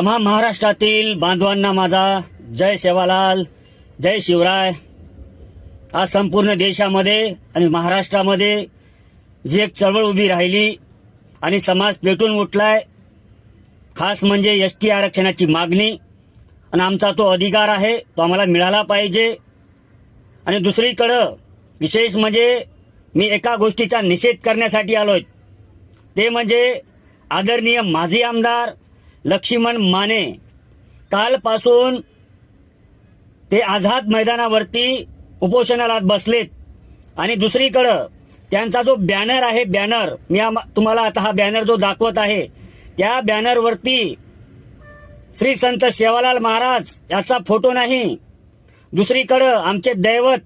तमाम महाराष्ट्रातील बांधवांना माझा जय सेवालाल जय शिवराय. आज संपूर्ण देशामध्ये आणि महाराष्ट्रामध्ये जी एक चळवळ उभी राहिली आणि समाज पेटून उठलाय खास म्हणजे एस टी आरक्षणाची मागणी. आणि आमचा तो अधिकार आहे तो आम्हाला मिळाला पाहिजे. आणि दुसरीकडं विशेष म्हणजे मी एका गोष्टीचा निषेध करण्यासाठी आलोय. ते म्हणजे आदरणीय माजी आमदार लक्ष्मण माने. कालपासून ते आझाद मैदानावरती उपोषणाला बसलेत. आणि दुसरीकडं त्यांचा जो बॅनर आहे बॅनर मी तुम्हाला आता हा बॅनर जो दाखवत आहे त्या बॅनरवरती श्री संत सेवालाल महाराज याचा फोटो नाही. दुसरीकडं आमचे दैवत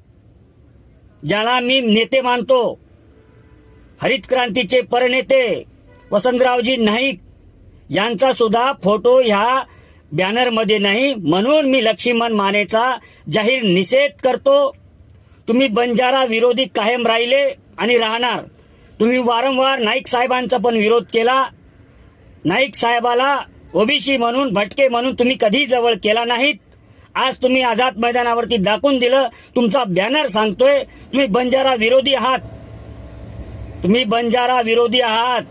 ज्याला मी नेते मानतो हरित क्रांतीचे परनेते वसंतरावजी नाईक यांचा सुद्धा फोटो ह्या बॅनरमध्ये नाही. म्हणून मी लक्ष्मण मानेचा जाहीर निषेध करतो. तुम्ही बंजारा विरोधी कायम राहिले आणि राहणार. तुम्ही वारंवार नाईक साहेबांचा पण विरोध केला. नाईक साहेबाला ओबीसी म्हणून भटके म्हणून तुम्ही कधी जवळ केला नाहीत. आज तुम्ही आझाद मैदानावरती दाखवून दिलं. तुमचा बॅनर सांगतोय तुम्ही बंजारा विरोधी आहात. तुम्ही बंजारा विरोधी आहात.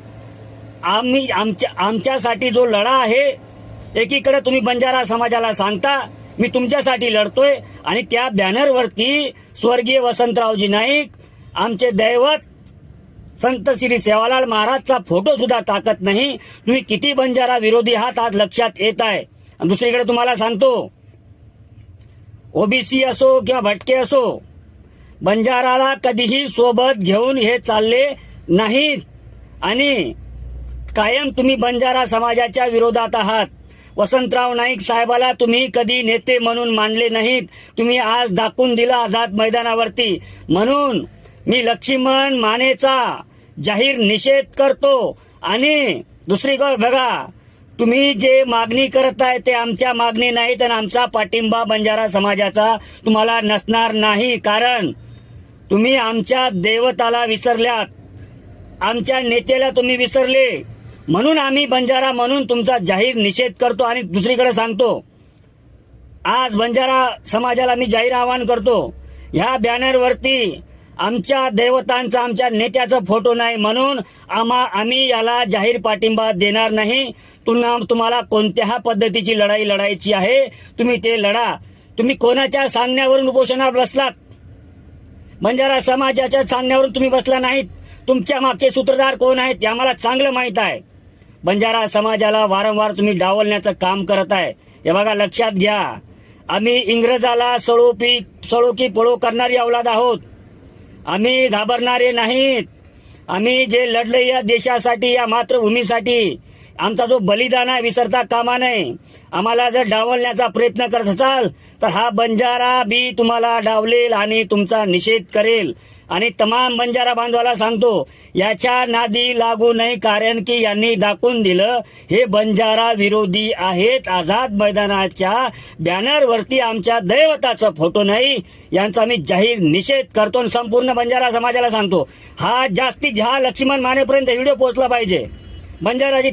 आम्ही आमच्या आमच्यासाठी जो लढा आहे एकीकडे तुम्ही बंजारा समाजाला सांगता मी तुमच्यासाठी लढतोय आणि त्या बॅनरवरती स्वर्गीय वसंतरावजी नाईक आमचे दैवत संत श्री सेवालाल महाराजचा फोटो सुद्धा टाकत नाही. तुम्ही किती बंजारा विरोधी आहात आज लक्षात येत आहे. दुसरीकडे तुम्हाला सांगतो ओबीसी असो किंवा भटके असो बंजाराला कधीही सोबत घेऊन हे चालले नाहीत. आणि कायम तुम्ही बंजारा समाजाच्या विरोधात आहात. वसंतराव नाईक साहेबाला तुम्ही कधी नेते म्हणून मानले नाहीत. तुम्ही आज दाखवून दिला आझाद मैदानावरती. म्हणून मी लक्ष्मण मानेचा जाहीर निषेध करतो. आणि दुसरीकडे बघा तुम्ही जे मागणी करत आहे ते आमच्या मागणी नाहीत आणि आमचा पाठिंबा बंजारा समाजाचा तुम्हाला नसणार नाही. कारण तुम्ही आमच्या देवताला विसरल्यात. आमच्या नेत्याला तुम्ही विसरले. म्हणून आम्ही बंजारा म्हणून तुमचा जाहीर निषेध करतो आणि दुसरीकडे सांगतो. आज बंजारा समाजाला मी जाहीर आवाहन करतो. ह्या बॅनरवरती आमच्या देवतांचा आमच्या नेत्याचा फोटो नाही म्हणून आम्हा आम्ही याला जाहीर पाठिंबा देणार नाही. पुन्हा तुम्हाला कोणत्या पद्धतीची लढाई लढायची आहे तुम्ही ते लढा. तुम्ही कोणाच्या सांगण्यावरून उपोषणावर बसलात? बंजारा समाजाच्या सांगण्यावरून तुम्ही बसला नाहीत. तुमच्या मागचे सूत्रधार कोण आहेत हे आम्हाला चांगलं माहीत आहे. बंजारा समाजाला वारंवार तुम्ही डावलण्याचं काम करत आहे. हे बघा लक्षात घ्या. आम्ही इंग्रजाला सळोपी सळोकी पळो करणारी अवलाद आहोत. आम्ही घाबरणारे नाहीत. आम्ही जे लढले या देशासाठी या मातृभूमीसाठी आमचा जो बलिदान आहे विसरता कामा नये. आम्हाला जर डावलण्याचा प्रयत्न करत असाल तर हा बंजारा बी तुम्हाला डावलेल आणि तुमचा निषेध करेल. आणि तमाम बंजारा बांधवाला सांगतो याच्या नादी लागू नये कारण की यांनी दाखवून दिलं हे बंजारा विरोधी आहेत. आझाद मैदानाच्या बॅनरवरती आमच्या दैवताचा फोटो नाही यांचा मी जाहीर निषेध करतो आणि संपूर्ण बंजारा समाजाला सांगतो. हा जास्तीत ह्या लक्ष्मण मानेपर्यंत व्हिडिओ पोहोचला पाहिजे. बंजाराची